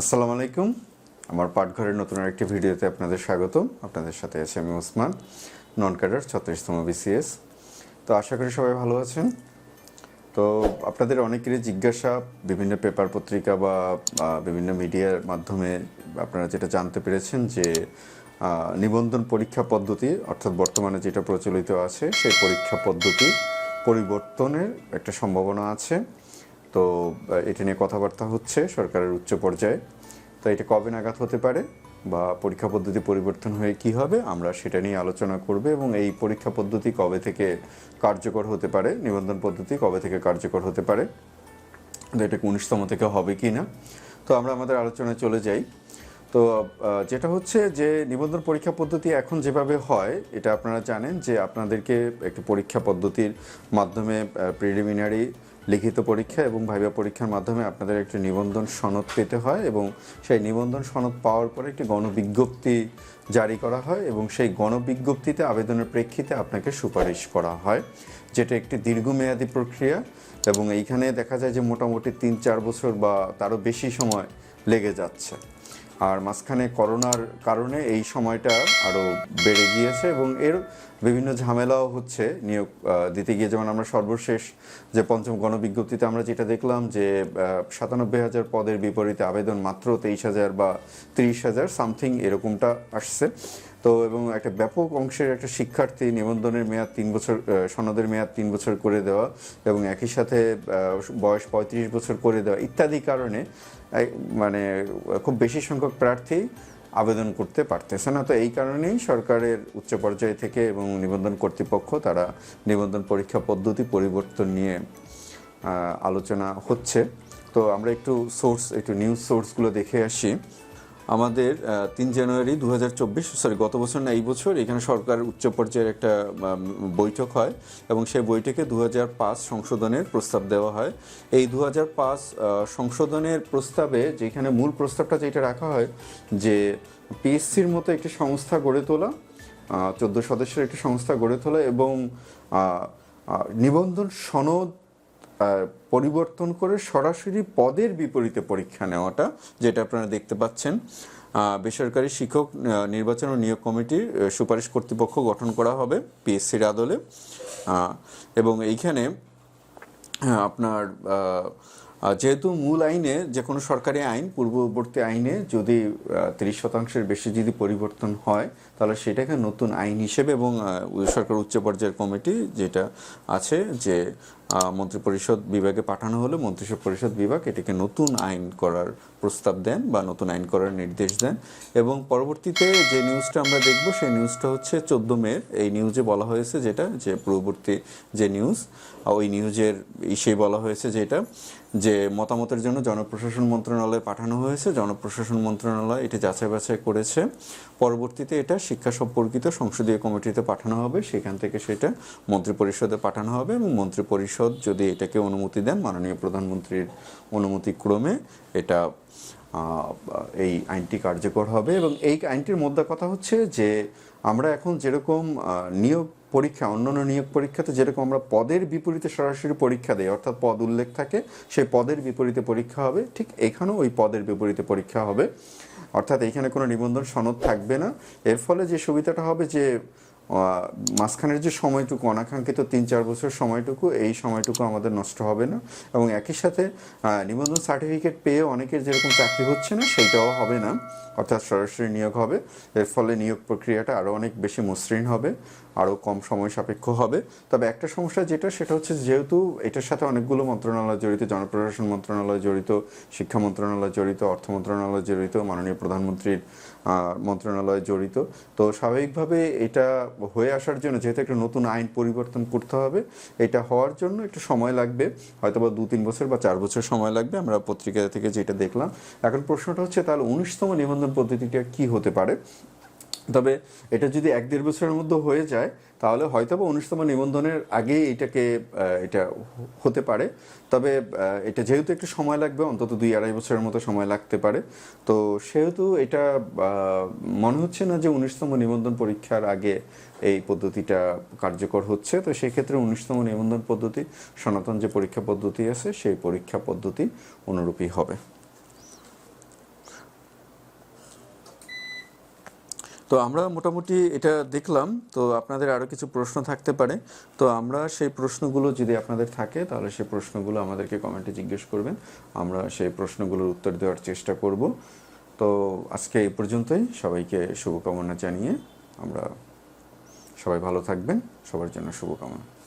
আসসালামু আলাইকুম। আমার পাঠঘরের নতুন আরেকটি ভিডিওতে আপনাদের স্বাগতম। আপনাদের সাথে আছি আমি ওসমান নন ক্যাডার ছত্রিশতম বিসিএস তো আশা করি সবাই ভালো আছেন। তো আপনাদের অনেকেরই জিজ্ঞাসা, বিভিন্ন পেপার পত্রিকা বা বিভিন্ন মিডিয়ার মাধ্যমে আপনারা যেটা জানতে পেরেছেন যে নিবন্ধন পরীক্ষা পদ্ধতি, অর্থাৎ বর্তমানে যেটা প্রচলিত আছে, সেই পরীক্ষা পদ্ধতি পরিবর্তনের একটা সম্ভাবনা আছে। তো এটা নিয়ে কথাবার্তা হচ্ছে সরকারের উচ্চ পর্যায়ে। তো এটা কবে নাগাদ হতে পারে বা পরীক্ষা পদ্ধতি পরিবর্তন হয়ে কি হবে, আমরা সেটা নিয়ে আলোচনা করব এবং এই পরীক্ষা পদ্ধতি কবে থেকে কার্যকর হতে পারে, নিবন্ধন পদ্ধতি কবে থেকে কার্যকর হতে পারে, তো এটা উনিশতম থেকে হবে কি না, তো আমরা আমাদের আলোচনায় চলে যাই। তো যেটা হচ্ছে যে নিবন্ধন পরীক্ষা পদ্ধতি এখন যেভাবে হয়, এটা আপনারা জানেন যে আপনাদেরকে একটি পরীক্ষা পদ্ধতির মাধ্যমে প্রিলিমিনারি লিখিত পরীক্ষা এবং ভাইবা পরীক্ষার মাধ্যমে আপনাদের একটি নিবন্ধন সনদ পেতে হয় এবং সেই নিবন্ধন সনদ পাওয়ার পরে একটি গণবিজ্ঞপ্তি জারি করা হয় এবং সেই গণবিজ্ঞপ্তিতে আবেদনের প্রেক্ষিতে আপনাকে সুপারিশ করা হয়, যেটা একটি দীর্ঘমেয়াদী প্রক্রিয়া এবং এইখানে দেখা যায় যে মোটামুটি তিন চার বছর বা তারও বেশি সময় লেগে যাচ্ছে। আর মাঝখানে করোনার কারণে এই সময়টা আরও বেড়ে গিয়েছে এবং এর বিভিন্ন ঝামেলাও হচ্ছে নিয়োগ দিতে গিয়ে। যেমন আমরা সর্বশেষ যে পঞ্চম গণবিজ্ঞপ্তিতে আমরা যেটা দেখলাম যে সাতানব্বই হাজার পদের বিপরীতে আবেদন মাত্র তেইশ হাজার বা তিরিশ হাজার, সামথিং এরকমটা আসছে। তো এবং একটা ব্যাপক অংশের একটা শিক্ষার্থী নিবন্ধনের মেয়াদ তিন বছর সনদের মেয়াদ তিন বছর করে দেওয়া এবং একই সাথে বয়স পঁয়ত্রিশ বছর করে দেওয়া ইত্যাদি কারণে মানে খুব বেশি সংখ্যক প্রার্থী আবেদন করতে পারতেছে না। তো এই কারণেই সরকারের উচ্চ পর্যায় থেকে এবং নিবন্ধন কর্তৃপক্ষ তারা নিবন্ধন পরীক্ষা পদ্ধতি পরিবর্তন নিয়ে আলোচনা হচ্ছে। তো আমরা একটু সোর্স একটু নিউজ সোর্সগুলো দেখে আসি। আমাদের তিন জানুয়ারি দু হাজার চব্বিশ সরি গত বছর না, এই বছর এখানে সরকার উচ্চ পর্যায়ের একটা বৈঠক হয় এবং সেই বৈঠকে দু হাজার পাঁচ সংশোধনের প্রস্তাব দেওয়া হয়। এই দু হাজার পাঁচ সংশোধনের প্রস্তাবে যেখানে মূল প্রস্তাবটা যেটা রাখা হয় যে পিএসসির মতো একটি সংস্থা গড়ে তোলা চোদ্দ সদস্যের একটি সংস্থা গড়ে তোলা এবং নিবন্ধন সনদ পরিবর্তন করে সরাসরি পদের বিপরীতে পরীক্ষা নেওয়াটা, যেটা আপনারা দেখতে পাচ্ছেন বেসরকারি শিক্ষক নির্বাচন ও নিয়োগ কমিটির সুপারিশ কর্তৃপক্ষ গঠন করা হবে পিএসসির আদলে। এবং এইখানে আপনার যেহেতু মূল আইনে যে কোনো সরকারি আইন, পূর্ববর্তী আইনে যদি তিরিশ শতাংশের বেশি যদি পরিবর্তন হয়, তাহলে সেটাকে নতুন আইন হিসেবে এবং সরকার উচ্চ পর্যায়ের কমিটি যেটা আছে যে মন্ত্রিপরিষদ বিভাগে পাঠানো হলে। মন্ত্রিসব পরিষদ বিভাগ এটিকে নতুন আইন করার প্রস্তাব দেন বা নতুন আইন করার নির্দেশ দেন। এবং পরবর্তীতে যে নিউজটা আমরা দেখব, সেই নিউজটা হচ্ছে চোদ্দ মে এই নিউজে বলা হয়েছে যেটা, যে পূর্ববর্তী যে নিউজ ওই নিউজের ইসে বলা হয়েছে যেটা, যে মতামতের জন্য জনপ্রশাসন মন্ত্রণালয়ে পাঠানো হয়েছে। জনপ্রশাসন মন্ত্রণালয় এটি যাচাই বাছাই করেছে। পরবর্তীতে এটা শিক্ষা সম্পর্কিত সংসদীয় কমিটিতে পাঠানো হবে। সেখান থেকে সেটা মন্ত্রিপরিষদে পাঠানো হবে এবং মন্ত্রিপরিষদ যদি এটাকে অনুমতি দেন, মাননীয় প্রধানমন্ত্রীর অনুমতি ক্রমে এটা এই আইনটি কার্যকর হবে। এবং এই আইনটির মধ্যে কথা হচ্ছে যে, আমরা এখন যেরকম নিয়োগ পরীক্ষা, অন্যান্য নিয়োগ পরীক্ষাতে যেরকম আমরা পদের বিপরীতে সরাসরি পরীক্ষা দেই, অর্থাৎ পদ উল্লেখ থাকে, সেই পদের বিপরীতে পরীক্ষা হবে, ঠিক এখানেও ওই পদের বিপরীতে পরীক্ষা হবে। অর্থাৎ এখানে কোনো নিবন্ধন সনদ থাকবে না। এর ফলে যে সুবিধাটা হবে যে মাঝখানের যে সময়টুকু, অনাকাঙ্ক্ষিত তিন চার বছর সময়টুকু, এই সময়টুকু আমাদের নষ্ট হবে না। এবং একই সাথে নিবন্ধন সার্টিফিকেট পেয়ে অনেকের যেরকম চাকরি হচ্ছে না, সেইটাও হবে না। অর্থাৎ সরাসরি নিয়োগ হবে। এর ফলে নিয়োগ প্রক্রিয়াটা আরও অনেক বেশি মসৃণ হবে আরও কম সময় সাপেক্ষ হবে। তবে একটা সমস্যা যেটা, সেটা হচ্ছে যেহেতু এটার সাথে অনেকগুলো মন্ত্রণালয় জড়িত, জনপ্রশাসন মন্ত্রণালয় জড়িত, শিক্ষা মন্ত্রণালয় জড়িত, অর্থ মন্ত্রণালয় জড়িত, মাননীয় প্রধানমন্ত্রীর মন্ত্রণালয় জড়িত। তো স্বাভাবিকভাবে এটা হয়ে আসার জন্য যেহেতু একটা নতুন আইন পরিবর্তন করতে হবে, এটা হওয়ার জন্য একটু সময় লাগবে। হয়তো বা দু তিন বছর বা চার বছর সময় লাগবে, আমরা পত্রিকা থেকে যেটা দেখলাম। এখন প্রশ্নটা হচ্ছে, তাহলে উনিশতম নিবন্ধন পদ্ধতিটা কি হতে পারে? তবে এটা যদি এক দেড় বছরের মধ্যে হয়ে যায়, তাহলে হয়তো বা উনিশতম নিবন্ধনের আগেই এটাকে এটা হতে পারে। তবে এটা যেহেতু একটু সময় লাগবে, অন্তত দুই আড়াই বছরের মতো সময় লাগতে পারে। তো সেহেতু এটা মনে হচ্ছে না যে উনিশতম নিবন্ধন পরীক্ষার আগে এই পদ্ধতিটা কার্যকর হচ্ছে। তো সেক্ষেত্রে উনিশতম নিবন্ধন পদ্ধতি, সনাতন যে পরীক্ষা পদ্ধতি আছে, সেই পরীক্ষা পদ্ধতি অনুরূপী হবে। তো আমরা মোটামুটি এটা দেখলাম, তো আপনাদের আরও কিছু প্রশ্ন থাকতে পারে। তো আমরা সেই প্রশ্নগুলো যদি আপনাদের থাকে, তাহলে সেই প্রশ্নগুলো আমাদেরকে কমেন্টে জিজ্ঞেস করবেন। আমরা সেই প্রশ্নগুলোর উত্তর দেওয়ার চেষ্টা করব। তো আজকে এই পর্যন্তই। সবাইকে শুভকামনা জানিয়ে আমরা সবাই ভালো থাকবেন। সবার জন্য শুভকামনা।